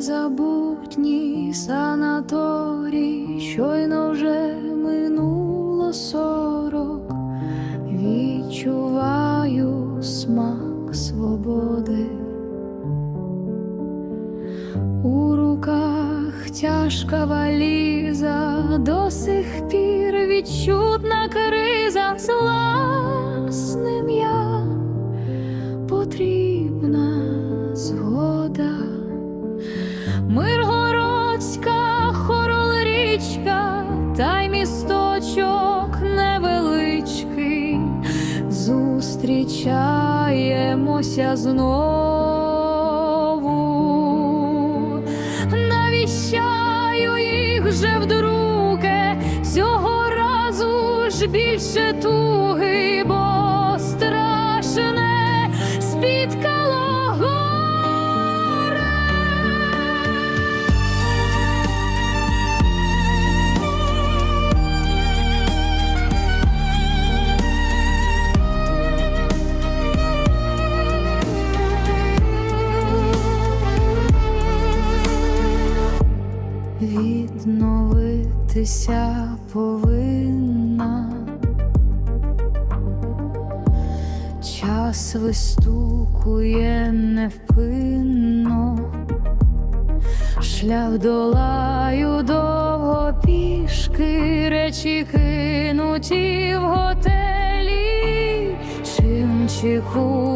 незабутній санаторій, щойно вже минуло сорок, відчуваю смак свободи. У руках тяжка валіза, до сих пір відчутна криза. З зустрічаємося знову, навіщаю їх вже вдруге, цього разу ж більше туги, бо страшне Відновитися повинна. Час вистукує невпинно, шлях долаю довго пішки, речі кинуті в готелі, чим чекую по